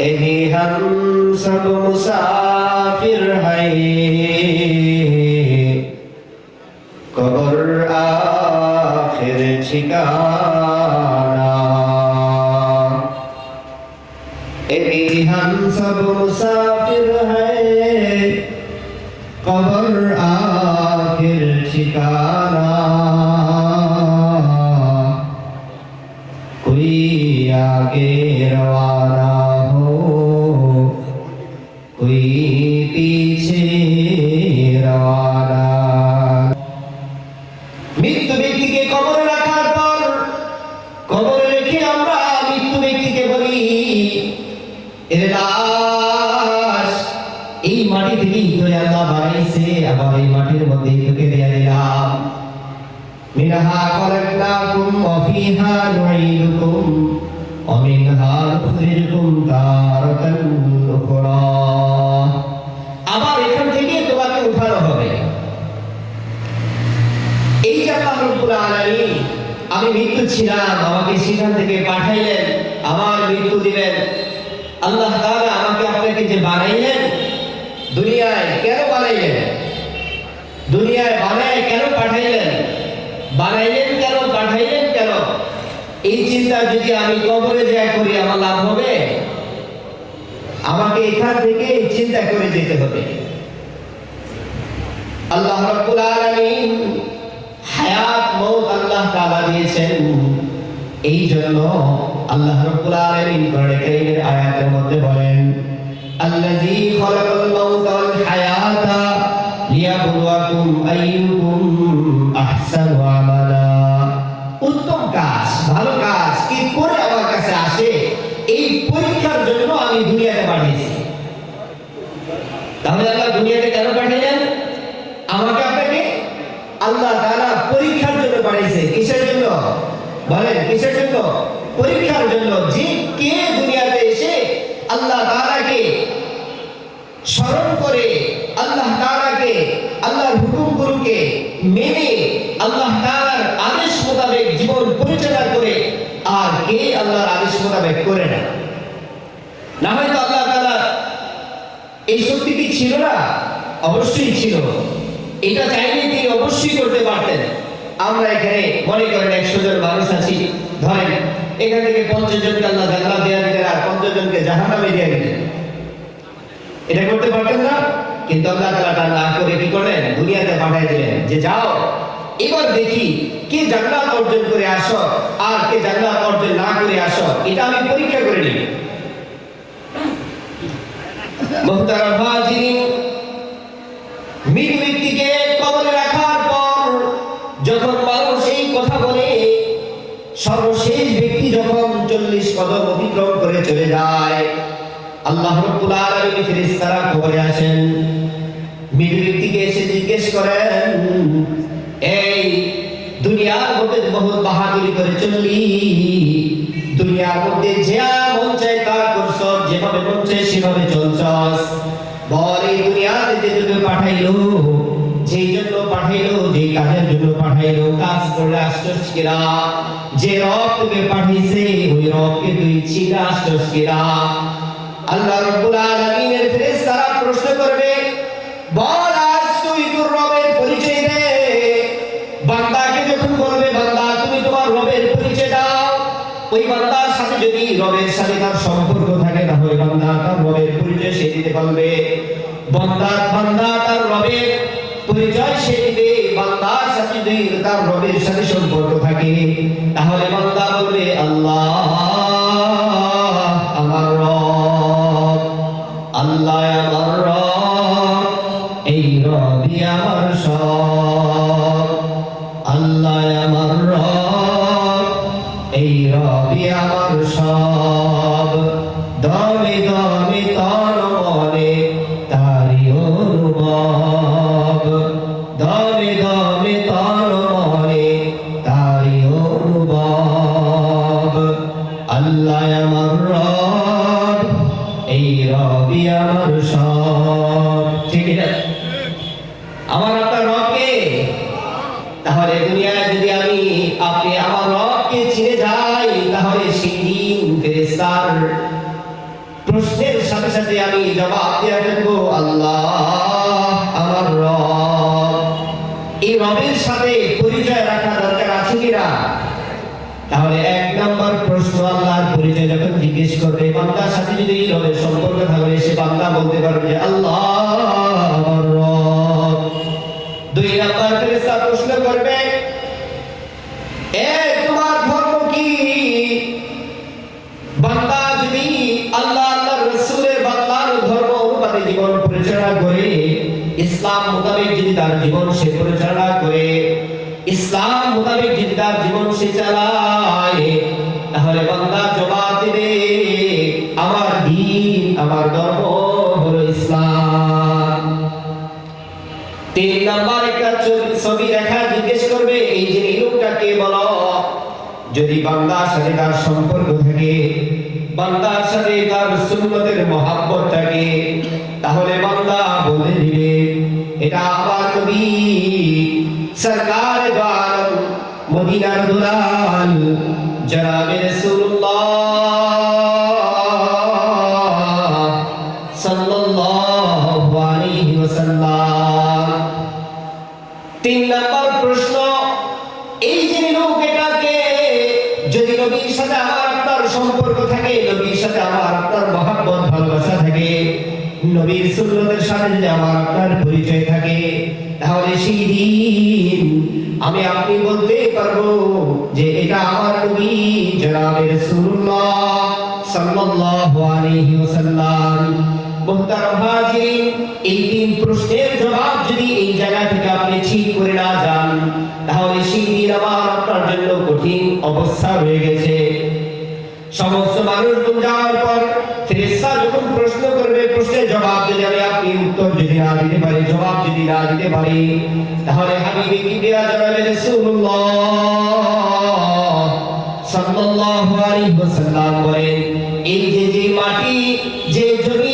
यही हम सब मुसाफिर हैं कबर आखिर ठिकाना यही हम सब मुसाफिर हैं कबर आखिर ठिकाना এর এই মাটি থেকে ইন্দোয় বানাইছে আবার এই মাটির মধ্যে ইন্দোকে দিয়ে দিলাম। মিনহা খলাকনাকুম ওয়া ফিহা নুঈদুকুম ওয়া মিনহা এখান থেকে তোমাকে উঠানো হবে। এই আমি মৃত্যু ছিলাম, আমাকে সেখান থেকে পাঠাইলেন, আবার মৃত্যু দিলেন। আল্লাহ তাআলা আমাকে আপনাকে যে বানাইলেন, দুনিয়ায় কেন বানাইলেন? দুনিয়ায় বানায় কেন পাঠাইলেন? বানাইলেন কেন, পাঠাইলেন কেন? এই চিন্তা যদি আমি কবরে যা করি, আমার লাভ হবে? আমাকে এখান থেকে এই চিন্তা করে যেতে হবে। আল্লাহ রাব্বুল আলামিন হায়াত মৌত আল্লাহ তাআলা দিয়েছেন। এই জন্য আল্লাহ রাব্বুল আলামিন কারীমের আয়াতের মধ্যে বলেন, আল্লাযী খালাকাল ওয়াল হায়াতা লিয়াবলুয়াকুম আইয়ুকুম আহসানু আমালা। উত্তম কাজ, ভালো কাজ, কি করে আমার কাছে আসে? এই পরীক্ষার জন্য আমি দুনিয়াতে পাঠিয়েছি। তাহলে আল্লাহ দুনিয়াতে কেন পাঠাইলেন আমাকে আপনাকে আল্লাহ তাআলা পরীক্ষার জন্য পাঠিয়েছে। বলেন কিসের জন্য পরীক্ষার জন্য যে কে দুনিয়াতে এসে আল্লাহ তাআলাকে স্মরণ করে, আল্লাহ তাআলাকে, আল্লাহর হুকুমগুলোকে মেনে, আল্লাহ তাআলার আদেশ মোতাবেক জীবন পরিচালনা করে, আর কে আল্লাহর আদেশ মোতাবেক করে না। না হয়তো আল্লাহ তাআলা এই শক্তিটি ছিল না? অবশ্যই ছিল। এটা চাইলে তিনি অবশ্যই করতে পারতেন। আমরা এখানে মনে করেন একশো জন মানুষ আছি। ধরেন, এখান থেকে পঞ্চাশ জনকে আল্লাহ জান্নাত দেওয়া দিলেন আর পঞ্চাশ জনকে জাহান্নামে দেওয়া দিলেন। এটা করতে পারতেন না? কিন্তু আল্লাহ তাআলা তা না করে কি করলেন? দুনিয়াতে পাঠিয়ে দিলেন। যে যাও, এবার দেখি কে জান্নাত অর্জন করে আসো আর কে জান্নাত অর্জন না করে আসো। এটা আমি পরীক্ষা করে নিই। মোহতারাম যায়। আল্লাহ রব্বুল আলামিন ফেরেশতারা ব্যক্তিকে এসে জিজ্ঞেস করেন, এই দুনিয়ার মধ্যে বহুত বাহাদুরি করে চললি। দুনিয়ার যা মন তা করছ, যেভাবে মন চায় সেভাবে চলছস। বল, এই দুনিয়াতে পাঠাইলো যেই জন্য পাঠাইলো, যে কাজের জন্য পাঠাইলো, কাজ করলে আসছস যে রব তোকে পাঠিয়েছে, ওই রবকে তুই চিনা আসছস আল্লাহ রাব্বুল আলামিনের ফেরেশতারা প্রশ্ন করবে, বল আজ তুই তোর রবের পরিচয় দে। বান্দাকে যখন বলবে, বান্দা, তুমি তোমার রবের পরিচয় দাও। ওই বান্দার সাথে যদি রবের সাথে তার সম্পর্ক থাকে, তাহলে বান্দা তার রবের পরিচয় সে দিতে পারবে। বান্দা বান্দা তার রবের পরিচয় সে দিবে বান্দার সাথে যদি তার রবের সাথে সম্পর্ক থাকে, তাহলে বান্দা বলবে আল্লাহ। রব, এই রবি আমার সব। ঠিক আমার আপনার রবকে তাহলে দুনিয়ায় যদি আমি, আপনি আমার রবকে চিনে যাই, তাহলে সেই দিন ফেরেশতার প্রশ্নের সাথে সাথে আমি জবাব দিয়ে ফেলব, আল্লাহ আমার রব। এই রবের সাথে পরিচয় রাখা দরকার আছে কিনা তাহলে এক নম্বর জিজ্ঞেস করবে বান্দার সাথে যদি রবের সম্পর্ক থাকলে সে বান্দা বলতে পারবে আল্লাহ দুই নম্বর প্রশ্ন করবে, এ, তোমার ধর্ম কি? বান্দা যদি আল্লাহ বান্দার ধর্ম অনুপাতে জীবন পরিচালনা করে, ইসলাম মোতাবেক যদি তার জীবন সে পরিচালনা করে, ইসলাম মোতাবেক যদি তার জীবন সে চালায়, তাহলে বান্দা জবাব আমার ধর্ম হলো ইসলাম। তিন নাম্বার একটা ছবি- দেখা, জিজ্ঞেস করবে, এই যে এই লোকটাকে বলো? যদি বান্দার সাথে তার সম্পর্ক থাকে, বান্দার সাথে তার সুন্নতের মহাব্বত থাকে, তাহলে বান্দা বলে দিবে, এটা আমার নবী। সরকার দ্বার মদিনার দুলাল জনাবে রাসূলুল্লাহ থাকে, নবীর সাথে আমার আপনার মহাব্বত, ভালোবাসা থাকে। নবীর সুন্নতের সাথে যদি আমার আপনার পরিচয় থাকে, তাহলে সেই দিন আমি আপনি বলতে পারব যে এটা আমার নবী জনাবে রাসূলুল্লাহ সাল্লাল্লাহু আলাইহি ওয়াসাল্লাম। মুহতারাম হাজিরিন, এই তিন প্রশ্নের জবাব যদি এই জায়গা থেকে আপনি ঠিক করে না যান, তাহলে সেই দিন আবার আপনার জন্য কঠিন অবস্থা হয়ে গেছে। সমস্ত মানুষ যাওয়ার পর ফেরেশতা যখন প্রশ্ন করবে, প্রশ্নের জবাব দিয়ে আমি আপনি উত্তর যদি না দিতে পারি, জবাব যদি না দিতে পারি, তাহলে হাবিবে কিবরিয়া জনাবে রাসূলুল্লাহ সাল্লাল্লাহু আলাইহি ওয়াসাল্লাম বলেন, এই যে যে মাটি, যে জমি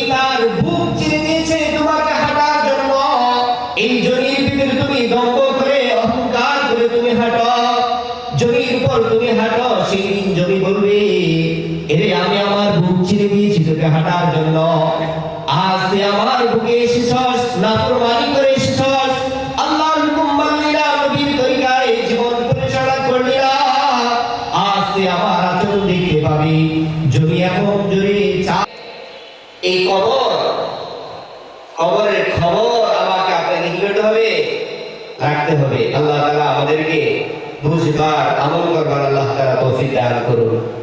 আমি আমার বুক চিরে দিয়েছি তোকে হাঁটার জন্য। আজ তুই আমার বুকে এসেছস, নাফরমানি করে এসেছস। আল্লাহর হুকুম মানলি না, নবীর তরিকায় জীবন পরিচালনা করলি না। আজ তুই আমার আচরণ দেখতে পাবি। জমি এমন জোরে এই কবর, কবরের খবর আমাকে আপনাকে কি করতে হবে। রাখতে হবে। আল্লাহ তাআলা আমাদেরকে বুঝবার, আমল করবার আল্লাহ তাআলা তৌফিক দান করুন।